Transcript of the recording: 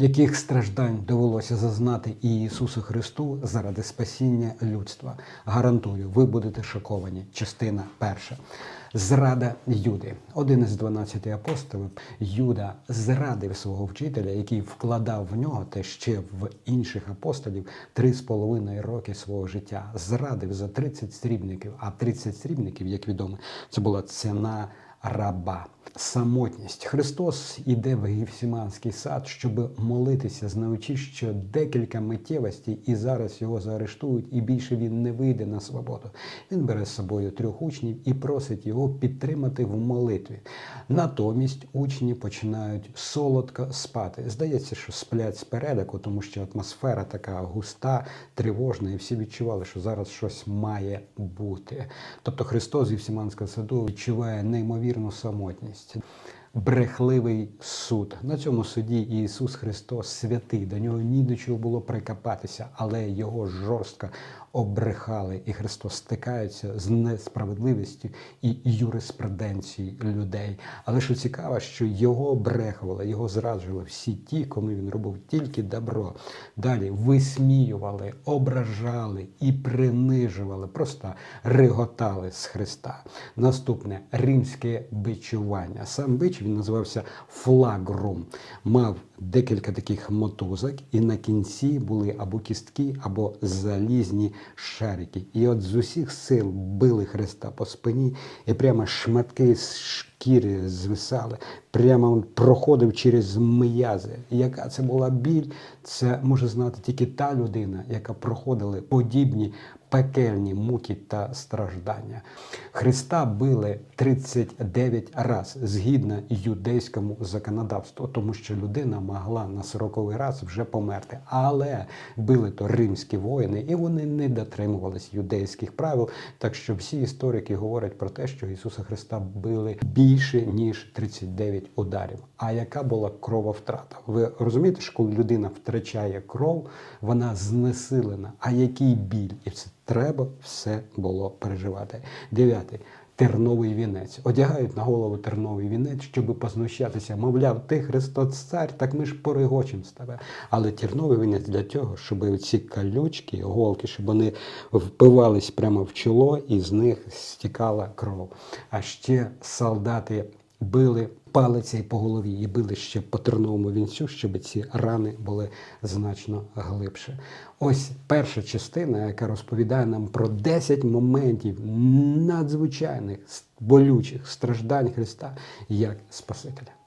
Яких страждань довелося зазнати і Ісусу Христу заради спасіння людства? Гарантую, ви будете шоковані. Частина перша. Зрада Юди. Один із 12 апостолів Юда зрадив свого вчителя, який вкладав в нього те ще в інших апостолів три з половиною роки свого життя. Зрадив за 30 срібників. А 30 срібників, як відомо, це була ціна раба. Самотність. Христос іде в Гефсіманський сад, щоб молитися, знаючи, що декілька миттєвостей, і зараз його заарештують, і більше він не вийде на свободу. Він бере з собою трьох учнів і просить його підтримати в молитві. Натомість учні починають солодко спати. Здається, що сплять з передаку, тому що атмосфера така густа, тривожна, і всі відчували, що зараз щось має бути. Тобто Христос з саду відчуває неймовірну самотність. Брехливий суд на цьому суді Ісус Христос святий. До нього ні до чого було прикопатися, але його жорстко обрехали, і Христос стикається з несправедливістю і юриспруденцією людей. Але що цікаво, що його обрехували, його зраджували всі ті, кому він робив тільки добро. Далі висміювали, ображали і принижували, просто реготали з Христа. Наступне римське бичування. Сам бич він називався Флагром. Мав декілька таких мотузок, і на кінці були або кістки, або залізні шарики. І от з усіх сил били Христа по спині, і прямо шматки з шкіри звисали, прямо проходив через м'язи. Яка це була біль, це може знати тільки та людина, яка проходила подібні пекельні муки та страждання. Христа били 39 раз згідно юдейському законодавству, тому що людина могла на 40 раз вже померти. Але били то римські воїни, і вони не дотримувались юдейських правил. Так що всі історики говорять про те, що Ісуса Христа били більше ніж 39 ударів. А яка була крововтрата? Ви розумієте, що коли людина втрачає кров, вона знесилена. А який біль? І це треба все було переживати. Дев'ятий. Терновий вінець. Одягають на голову терновий вінець, щоб познущатися. Мовляв, ти Христос цар, так ми ж поригочимо з тебе. Але терновий вінець для того, щоб ці калючки, голки, щоб вони впивались прямо в чоло і з них стікала кров. А ще солдати били палицею по голові і били ще по терновому вінцю, щоб ці рани були значно глибше. Ось перша частина, яка розповідає нам про 10 моментів надзвичайних болючих страждань Христа як Спасителя.